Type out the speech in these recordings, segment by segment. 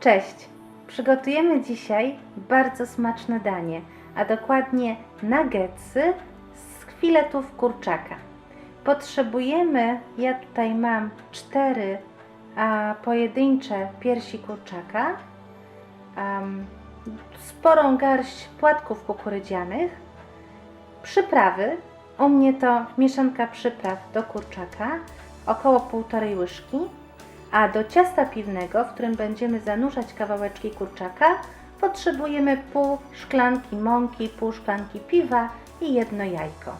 Cześć! Przygotujemy dzisiaj bardzo smaczne danie, a dokładnie nuggetsy z filetów kurczaka. Potrzebujemy, ja tutaj mam cztery a, pojedyncze piersi kurczaka, am, sporą garść płatków kukurydzianych, przyprawy, u mnie to mieszanka przypraw do kurczaka, około półtorej łyżki, a do ciasta piwnego, w którym będziemy zanurzać kawałeczki kurczaka, potrzebujemy pół szklanki mąki, pół szklanki piwa i jedno jajko.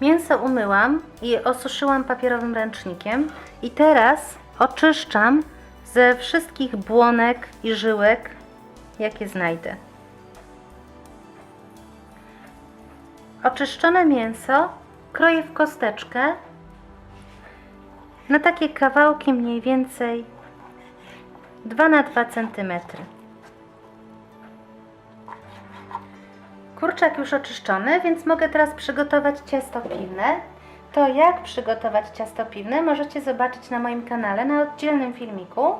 Mięso umyłam i osuszyłam papierowym ręcznikiem i teraz oczyszczam ze wszystkich błonek i żyłek, jakie znajdę. Oczyszczone mięso kroję w kosteczkę na takie kawałki mniej więcej 2 na 2 cm. Kurczak już oczyszczony, więc mogę teraz przygotować ciasto piwne. To jak przygotować ciasto piwne możecie zobaczyć na moim kanale na oddzielnym filmiku.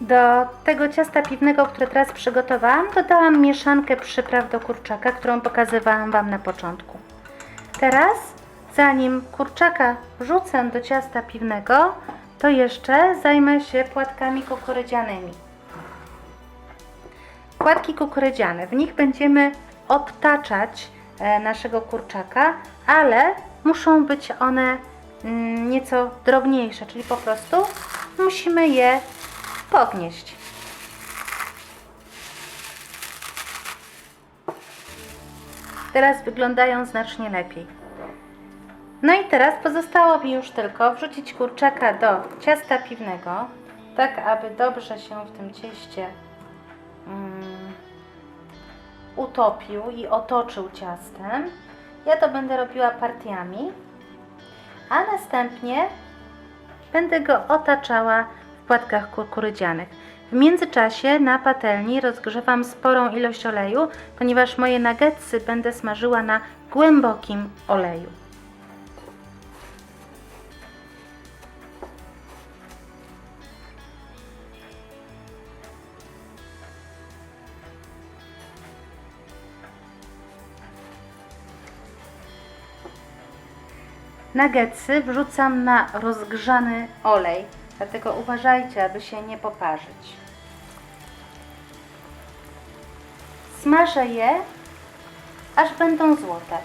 Do tego ciasta piwnego, które teraz przygotowałam, dodałam mieszankę przypraw do kurczaka, którą pokazywałam Wam na początku. Teraz, zanim kurczaka wrzucę do ciasta piwnego, to jeszcze zajmę się płatkami kukurydzianymi. Płatki kukurydziane, w nich będziemy obtaczać e, naszego kurczaka, ale muszą być one mm, nieco drobniejsze, czyli po prostu musimy je pognieść. Teraz wyglądają znacznie lepiej. No i teraz pozostało mi już tylko wrzucić kurczaka do ciasta piwnego, tak aby dobrze się w tym cieście mm, utopił i otoczył ciastem. Ja to będę robiła partiami, a następnie będę go otaczała w płatkach kukurydzianych. W międzyczasie na patelni rozgrzewam sporą ilość oleju, ponieważ moje nuggetsy będę smażyła na głębokim oleju. Nuggetsy wrzucam na rozgrzany olej, dlatego uważajcie, aby się nie poparzyć. Smażę je, aż będą złote.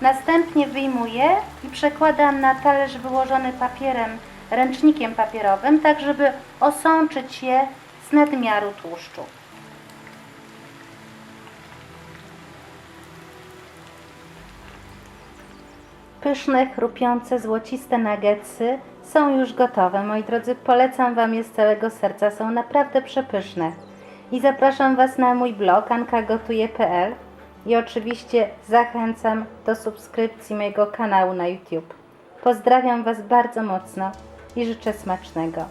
Następnie wyjmuję i przekładam na talerz wyłożony papierem, ręcznikiem papierowym, tak żeby osączyć je z nadmiaru tłuszczu. Pyszne, chrupiące, złociste nuggetsy są już gotowe. Moi drodzy, polecam Wam je z całego serca. Są naprawdę przepyszne. I zapraszam Was na mój blog ankagotuje.pl i oczywiście zachęcam do subskrypcji mojego kanału na YouTube. Pozdrawiam Was bardzo mocno i życzę smacznego.